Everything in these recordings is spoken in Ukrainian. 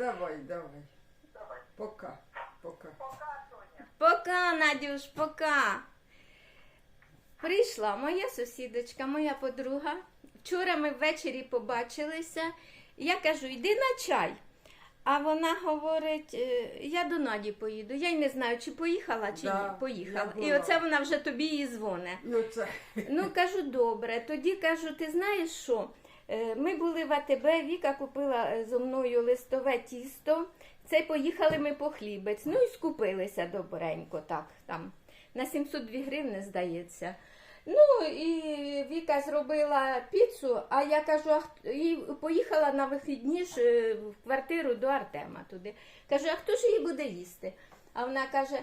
Давай, давай. Пока. Пока. Пока, Надюш, пока. Прийшла моя сусідочка, моя подруга. Вчора ми ввечері побачилися. Я кажу, йди на чай. А вона говорить, «Е, я до Наді поїду. Я й не знаю, чи поїхала, чи Да, ні. Поїхала. І оце вона вже тобі і дзвоне. І оце. Ну, кажу, добре. Тоді кажу, ти знаєш що? Е, Ми були в АТБ, Віка купила е, зо мною листове тісто. Це поїхали ми по хлібець. Ну і скупилися добренько, так, там. На 702 гривни, здається. Ну і Віка зробила піцу, а я кажу, а і поїхала на вихідні ж е, в квартиру до Артема туди. Кажу, а хто ж її буде їсти? А вона каже,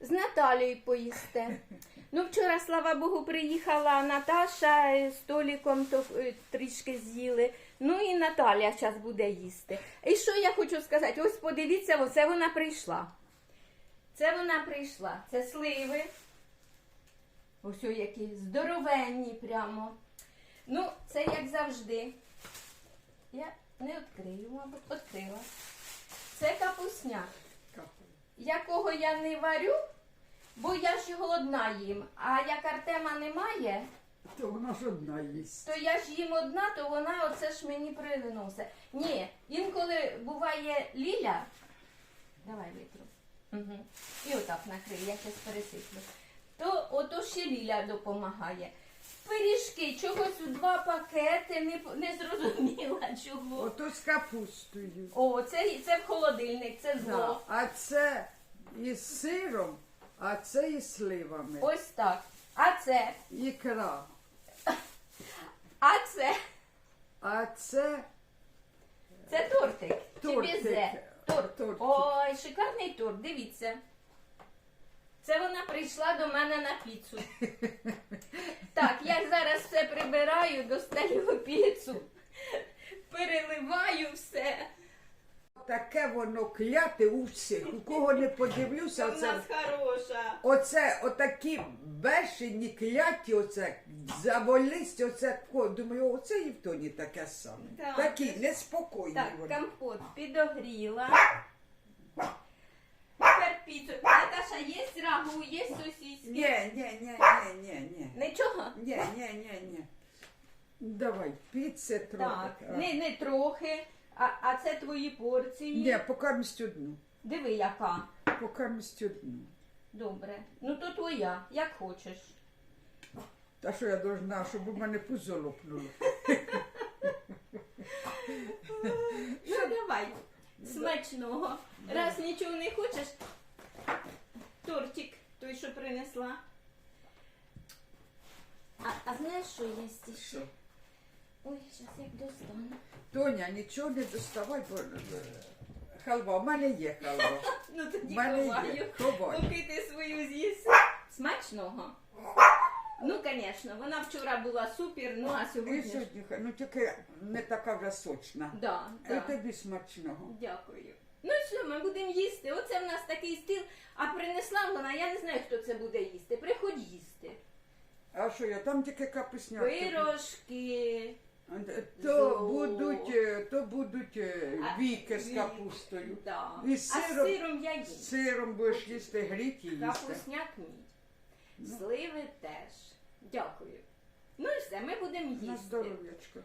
з Наталією поїсте. Ну, вчора, слава Богу, приїхала Наташа з Толіком то е, трішки з'їли. Ну і Наталя зараз буде їсти. І що я хочу сказати? Ось подивіться, оце вона прийшла. Це вона прийшла. Це сливи. Ось які здоровенні прямо. Ну, це як завжди. Я не відкрию, мабуть, відкрила. Це капусняк якого я не варю, бо я ж його одна їм. А як Артема немає, То вона ж одна їсть. то я ж їм одна, то вона оце ж мені приносить. Ні, інколи буває Ліля. Давай витру. Угу. І отак накрию, я зараз пересиплю. То ото ще Ліля допомагає. Пиріжки, чогось у два пакети, не, п- не зрозуміла чого. Ото з капустою. О, це, це в холодильник, це Да. зло. А це із сиром, а це із сливами. Ось так. А це, Ікра. а це. А це Це тортик. Чи Тортик. бізе? Торт. Тортик. Ой, шикарний торт, дивіться. Це вона прийшла до мене на піцу. Так, я зараз все прибираю, достаю піцу, переливаю все. Таке воно кляте у всіх. У кого не подивлюся, У оце, нас хороша. оце отакі бешені кляті, оце заволість, оце думаю, оце і в тоні таке саме. Так. Такі неспокійні Так, вони. компот підогріла. Тепер піцу. Наташа, є рагу, є сосиски? Ні, ні, ні, ні, ні, ні. Нічого? Ні, ні, ні, ні. Давай, піце трохи. Так, А. не, не трохи, а, а це твої порції. Ні, покамість одну. Диви, яка. Покамість одну. Добре. Ну то твоя, як хочеш. Та що я должна, щоб у мене пузо лопнуло. Ну давай. Смачного. Раз нічого не хочеш, тортик той, що принесла. А, а знаєш, що є ще? Що? Ой, зараз як достану. Тоня, нічого не доставай, бо е, халва. У мене є халва. Ну тоді мене є. ховаю. Ховай. Поки ти свою з'їси. Смачного. Ну, звісно, вона вчора була супер, ну а І сьогодні. ж- сьогодні, ну тільки не така вже сочна. Да, І да. тобі смачного. Дякую. Ну що, ми будемо їсти. Оце в нас такий стіл, а принесла вона, я не знаю, хто це буде їсти. Приходь їсти. А що я, там тільки капусняк. Пирожки. То Зо. будуть, е, то будуть е, А, віки з капустою. Да. І А з з сиром- я їм. З сиром будеш їсти гріті їсти. Капусняк ні. Ну. Сливи теж. Дякую. Ну і все, ми будемо На їсти. здоров'ячко.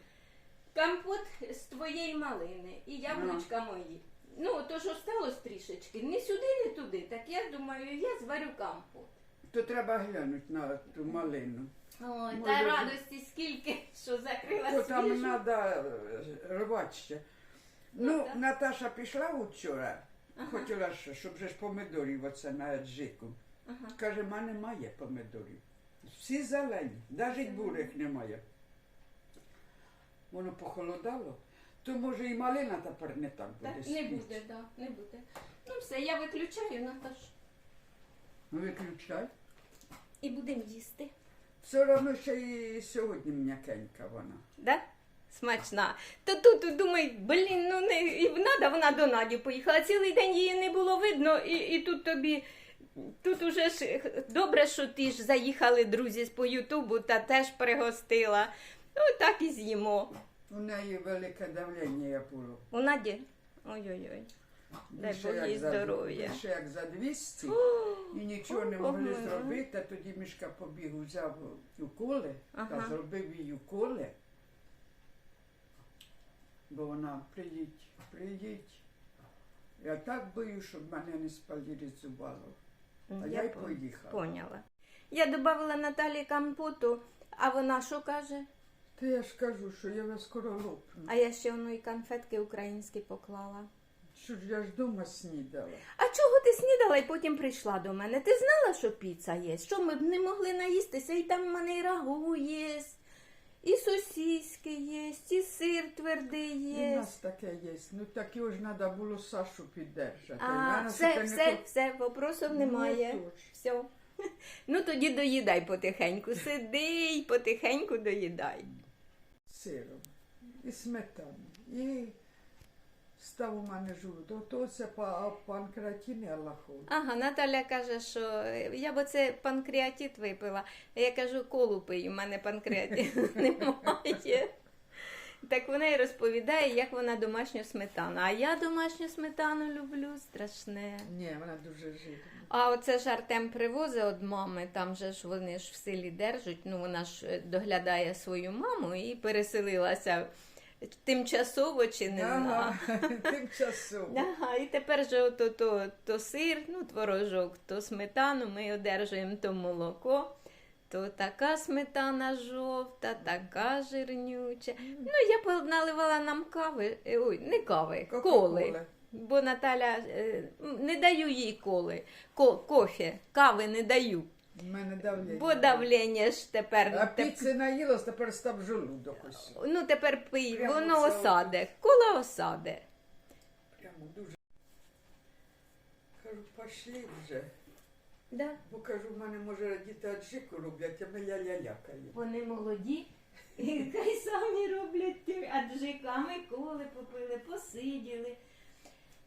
Компот з твоєї малини і яблучка мої. Ну, то ж осталось трішечки. Не сюди, не туди. Так я думаю, я зварю компот. То треба глянути на ту малину. Ой, та радості скільки, що закрила То там свіжу. треба рвати ще. Ну, так. Наташа пішла вчора, хотіла, ж, щоб же ж помидорів оце на джику. Ага. Каже, мене немає помидорів. Всі зелені, навіть бурих немає. Воно похолодало, то може і малина тепер не так буде. Так, не спіти. буде, да, не буде. Ну все, я виключаю, Наташ. Ну, Виключай. І будемо їсти. Все одно ще і сьогодні м'якенька вона. Да? Смачна. То тут думаю, блін, ну не і надо, вона до Наді поїхала. Цілий день її не було видно, і, і тут тобі. Тут уже ж добре, що ти ж заїхали друзі з по Ютубу та теж пригостила. Ну так і з'їмо. У неї велике давлення було. У Наді? Ой-ой-ой. Дай Бог їй за- здоров'я. Більше як за 200. І нічого не могли зробити, а тоді мішка побіг, взяв уколи та зробив їй уколи. Бо вона приїдь, приїдь. Я так боюсь, щоб мене не спаліризувало. А я й по- поїхала. Поняла. Я додавала Наталі компоту, а вона що каже? Та я ж кажу, що я вас скоро лопну. А я ще воно і конфетки українські поклала. Що ж я ж дома снідала. А чого ти снідала і потім прийшла до мене? Ти знала, що піца є? Що ми б не могли наїстися? І там в мене і рагу є, і сосиски є, і сир твердий І в є. нас таке є. Ну так його ж треба було Сашу піддержати. А, Мене все, таке не все, хот- все, вопросів Ну, немає. тож. Все. Ну тоді доїдай потихеньку. Сиди й потихеньку доїдай. сиром і сметану. І став у мене жовт. То це па- панкратин Аллахов. Ага, Наталя каже, що е, я б оце панкреатит випила. А я кажу, колу пий, у мене панкреатит немає. Так вона і розповідає, як вона домашню сметану. А я домашню сметану люблю страшне. Ні, вона дуже жирна. А оце ж Артем привозить від мами, там же ж вони ж в селі держать. Ну вона ж е, доглядає свою маму і переселилася тимчасово чи не. Ага, тимчасово. Ага, і тепер же ото, то, то сир, ну, творожок, то сметану, ми одержуємо то молоко, то така сметана жовта, така жирнюча. Ну, я наливала нам кави, е, ой, не кави, коли. Бо Наталя е, не даю їй коли, ко, кофе, кави не даю. У мене давлення. Бо давлення ж тепер. А піци наїлась, тепер став жолудок ось. Ну, тепер пий, Прямо воно це осаде, кола осаде. Прямо дуже. Кажу, пошли вже. Да. Бо кажу, в мене може діти аджику роблять, а ми ля-ля-лякаємо. Вони молоді, і хай самі роблять аджиками, коли попили, посиділи.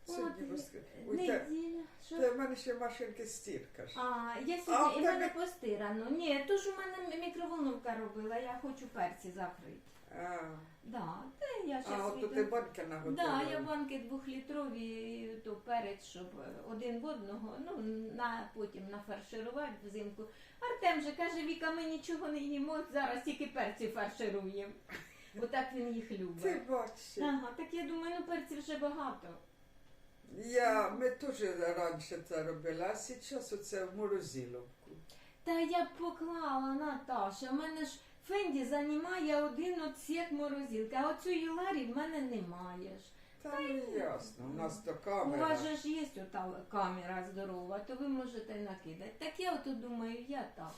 Сьогодні Неділя. Що? Та в мене ще машинки стірка ж. А, я А, сьогодні і в мене тебе- постирано. Ні, то ж у мене мікроволновка робила, я хочу перці закрити. А, Да, та я а от тут і банки наготовила. Да, я банки двохлітрові, і то перець, щоб один в одного, ну, на, потім нафарширувати взимку. Артем же каже, Віка, ми нічого не їмо, зараз тільки перці фаршируємо. Отак він їх Ти любить. бачиш. Ага, так я думаю, ну перців вже багато. Я, ми теж раніше це робили, а зараз оце в морозиловку. Та я б поклала, Наташа, в мене ж Фенді займає один отсік морозилки, а оцю Юларі в мене немає ж. Та не ясно, у нас то У камера. вас же ж є ота камера здорова, то ви можете накидати. Так я ото думаю, я так.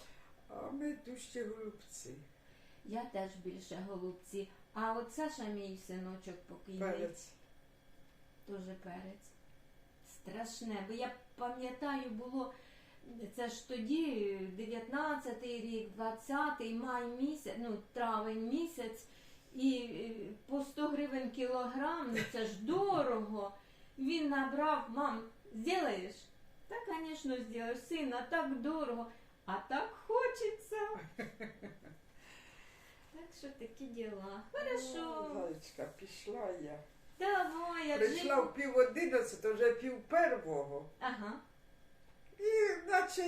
А ми дужчі голубці. Я теж більше голубці. А от Саша мій синочок покійний, Перець. теж перець. Страшне, бо я пам'ятаю, було це ж тоді 19-й рік, 20-й май місяць, ну травень місяць, і е, по 100 гривень кілограм, ну це ж дорого. Він набрав, мам, зробиш? Та, звісно, зроблю, сина, так дорого, а так хочеться. Так що такі діла. Хорошо. О, Зайчка, пішла я. Давай, я Прийшла в пів одинадцятого, вже пів первого. Ага. І наче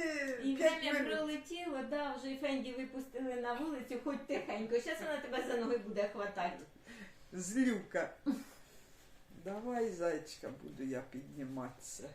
І п'ять время минут. пролетіло, да, вже і Фенді випустили на вулицю, хоч тихенько. Зараз вона тебе за ноги буде хватати. Злюка. Давай, зайчка, буду я підніматися.